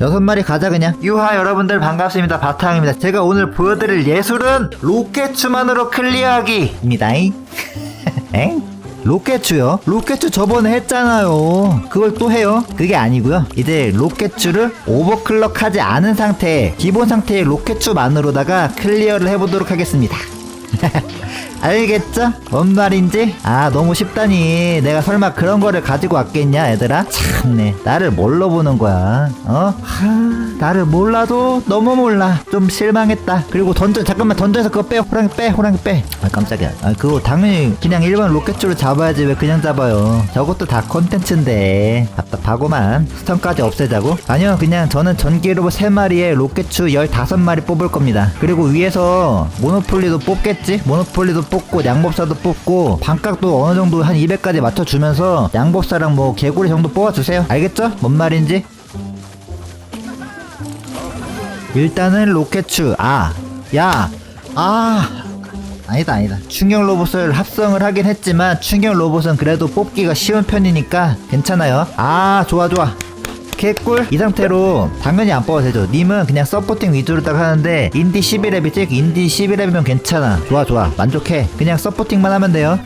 여섯 마리 가자 그냥. 유하 여러분들 반갑습니다. 바타항입니다. 제가 오늘 보여드릴 예술은 로켓추만으로 클리어하기입니다. 엥? 로켓추요? 로켓추 저번에 했잖아요. 그걸 또 해요? 그게 아니고요. 이제 로켓추를 오버클럭하지 않은 상태 기본 상태의 로켓추만으로다가 클리어를 해보도록 하겠습니다 알겠죠? 뭔 말인지? 아 너무 쉽다니 내가 설마 그런 거를 가지고 왔겠냐 얘들아? 참네 나를 뭘로 보는 거야 어? 하, 나를 몰라도 너무 몰라 좀 실망했다 그리고 던져 잠깐만 던져서 그거 빼 호랑이 빼 호랑이 빼아 깜짝이야 아 그거 당연히 그냥 일반 로켓줄을 잡아야지 왜 그냥 잡아요 저것도 다 콘텐츠인데 답답하고만 스턴까지 없애자고? 아니요 그냥 저는 전기 로봇 3마리에 로켓추 15마리 뽑을 겁니다 그리고 위에서 모노폴리도 뽑겠지? 모노폴리도 뽑고 양법사도 뽑고 반값도 어느 정도 한 200까지 맞춰주면서 양법사랑 뭐 개구리 정도 뽑아주세요. 알겠죠? 뭔 말인지? 일단은 로켓추 아 야 아. 아니다 아니다. 충격 로봇을 합성을 하긴 했지만 충격 로봇은 그래도 뽑기가 쉬운 편이니까 괜찮아요. 아 좋아 좋아 개꿀? 이 상태로 당연히 안 뽑아도 되죠. 님은 그냥 서포팅 위주로 딱 하는데 인디 11렙이지 인디 11렙이면 괜찮아. 좋아 좋아. 만족해. 그냥 서포팅만 하면 돼요.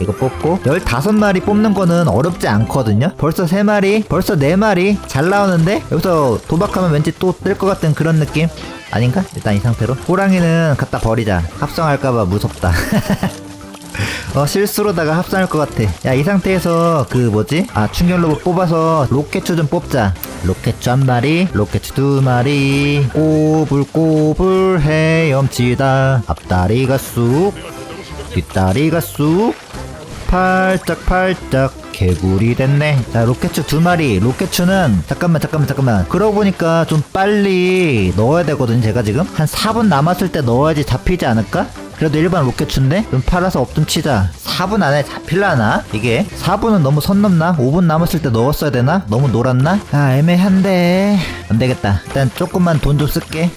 이거 뽑고 15마리 뽑는 거는 어렵지 않거든요. 벌써 3마리 벌써 4마리 잘 나오는데 여기서 도박하면 왠지 또 뜰 것 같은 그런 느낌? 아닌가? 일단 이 상태로. 호랑이는 갖다 버리자. 합성할까봐 무섭다 어 실수로다가 합성할 것 같아. 야 이 상태에서 그 뭐지? 아 충격 로봇 뽑아서 로켓추 좀 뽑자. 로켓추 한 마리 로켓추 두 마리. 꼬불꼬불 헤엄치다. 앞다리가 쑥 뒷다리가 쑥. 팔짝팔짝. 개구리 됐네. 자 로켓추 두 마리. 로켓추는 잠깐만 잠깐만 잠깐만. 그러고 보니까 좀 빨리 넣어야 되거든 제가 지금. 한 4분 남았을 때 넣어야지 잡히지 않을까? 그래도 일반 로켓추인데 좀 팔아서 업 좀 치자 4분 안에 잡힐라나? 이게 4분은 너무 선 넘나? 5분 남았을 때 넣었어야 되나? 너무 놀았나? 아 애매한데 안되겠다 일단 조금만 돈 좀 쓸게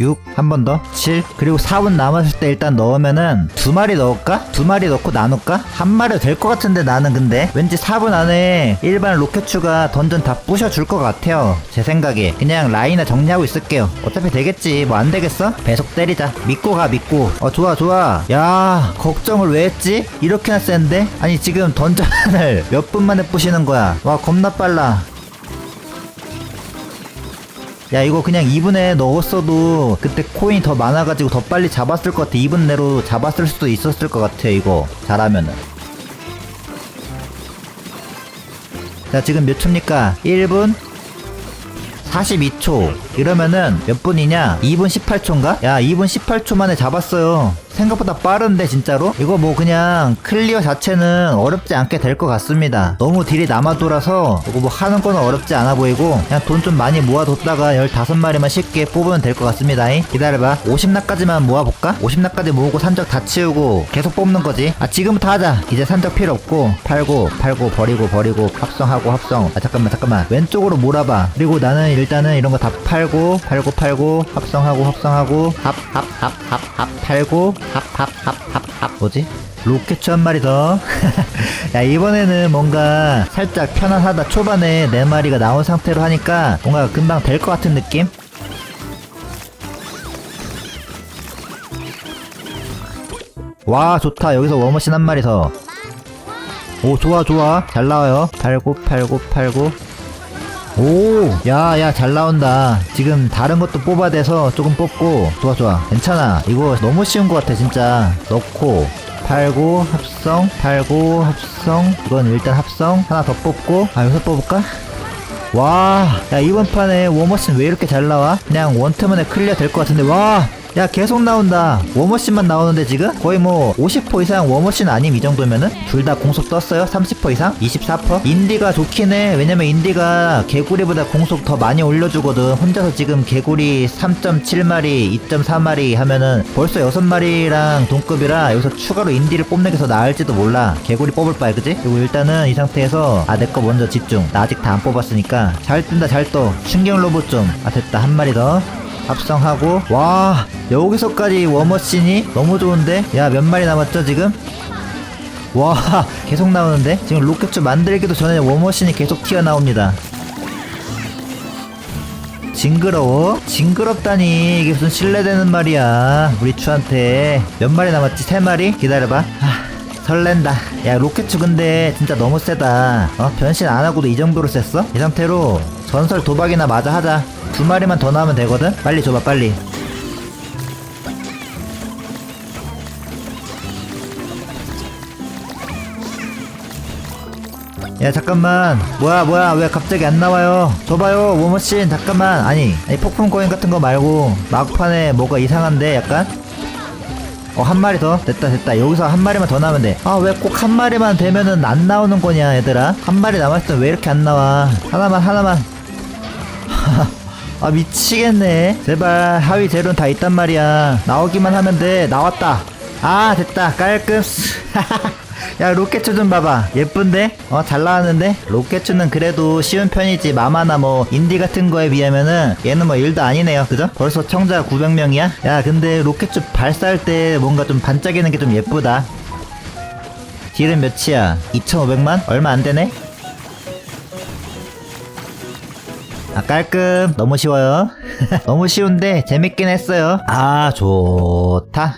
6, 한 번 더, 7, 그리고 4분 남았을 때 일단 넣으면은 두 마리 넣을까? 두 마리 넣고 나눌까? 한 마리 될 것 같은데 나는 근데 왠지 4분 안에 일반 로켓추가 던전 다 부셔줄 것 같아요. 제 생각에. 그냥 라인을 정리하고 있을게요. 어차피 되겠지. 뭐 안 되겠어? 배속 때리자. 믿고 가, 믿고. 어, 좋아, 좋아. 야, 걱정을 왜 했지? 이렇게나 센데? 아니, 지금 던전을 몇 분 만에 부시는 거야. 와, 겁나 빨라. 야 이거 그냥 2분에 넣었어도 그때 코인이 더 많아가지고 더 빨리 잡았을 것 같아. 2분 내로 잡았을 수도 있었을 것 같아 이거. 잘하면은. 자 지금 몇 초입니까? 1분? 42초. 이러면은 몇 분이냐? 2분 18초인가? 야 2분 18초 만에 잡았어요 생각보다 빠른데 진짜로? 이거 뭐 그냥 클리어 자체는 어렵지 않게 될 것 같습니다. 너무 딜이 남아돌아서 이거 뭐 하는 거는 어렵지 않아 보이고 그냥 돈 좀 많이 모아뒀다가 15마리만 쉽게 뽑으면 될 것 같습니다 기다려봐. 50납까지만 모아볼까? 50납까지 모으고 산적 다 치우고 계속 뽑는 거지? 아 지금부터 하자. 이제 산적 필요 없고. 팔고 팔고 버리고 버리고. 합성하고 합성. 아 잠깐만 잠깐만. 왼쪽으로 몰아봐. 그리고 나는 일단은 이런 거 다 팔고 팔고 팔고. 합성하고 합성하고. 합 합 합 합 합 팔고 합 뭐지? 로켓추 한 마리 더. 야, 이번에는 뭔가 살짝 편안하다. 초반에 네 마리가 나온 상태로 하니까 뭔가 금방 될 것 같은 느낌? 와, 좋다. 여기서 워머신 한 마리 더. 오, 좋아, 좋아. 잘 나와요. 팔고, 팔고, 팔고. 오, 야, 야, 잘 나온다. 지금 다른 것도 뽑아야 돼서 조금 뽑고. 좋아, 좋아. 괜찮아. 이거 너무 쉬운 것 같아, 진짜. 넣고, 팔고, 합성, 팔고, 합성. 이건 일단 합성. 하나 더 뽑고. 아, 여기서 뽑을까? 와, 야, 이번 판에 워머신 왜 이렇게 잘 나와? 그냥 원트만에 클리어 될 것 같은데, 와! 야 계속 나온다. 워머신만 나오는데 지금? 거의 뭐 50% 이상 워머신 아님 이 정도면은? 둘 다 공속 떴어요? 30% 이상? 24% 인디가 좋긴 해. 왜냐면 인디가 개구리보다 공속 더 많이 올려주거든. 혼자서 지금 개구리 3.7마리 2.4마리 하면은 벌써 6마리랑 동급이라 여기서 추가로 인디를 뽑는 게 더 나을지도 몰라. 개구리 뽑을 바에 그지? 그리고 일단은 이 상태에서 아 내 거 먼저 집중. 나 아직 다 안 뽑았으니까. 잘 뜬다 잘떠. 충격 로봇 좀. 아 됐다. 한 마리 더 합성하고 와 여기서까지 워머신이 너무 좋은데 야 몇 마리 남았죠 지금 와 계속 나오는데 지금 로켓추 만들기도 전에 워머신이 계속 튀어나옵니다 징그러워? 징그럽다니 이게 무슨 신뢰되는 말이야 우리 추한테 몇 마리 남았지? 세 마리? 기다려봐 아, 설렌다 야 로켓추 근데 진짜 너무 세다 어? 변신 안 하고도 이 정도로 셌어? 이 상태로 전설 도박이나 마저 하자 두 마리만 더 나오면 되거든? 빨리 줘봐 빨리. 야 잠깐만. 뭐야 뭐야. 왜 갑자기 안 나와요? 줘봐요 워머신. 잠깐만. 아니 아니 폭풍 코인 같은 거 말고 막판에 뭐가 이상한데 약간? 어 한 마리 더? 됐다 됐다. 여기서 한 마리만 더 나오면 돼 아 왜 꼭 한 마리만 되면은 안 나오는 거냐 얘들아? 한 마리 남았을 때 왜 이렇게 안 나와? 하나만 하나만 아 미치겠네 제발 하위 재료는 다 있단 말이야 나오기만 하면 돼 나왔다 아 됐다 깔끔 야 로켓추 좀 봐봐 예쁜데? 어 잘 나왔는데? 로켓추는 그래도 쉬운 편이지 마마나 뭐 인디 같은 거에 비하면은 얘는 뭐 일도 아니네요 그죠? 벌써 청자 900명이야? 야 근데 로켓추 발사할 때 뭔가 좀 반짝이는 게 좀 예쁘다 딜은 몇이야? 2,500만? 얼마 안 되네? 아 깔끔. 너무 쉬워요. 너무 쉬운데 재밌긴 했어요. 아 좋다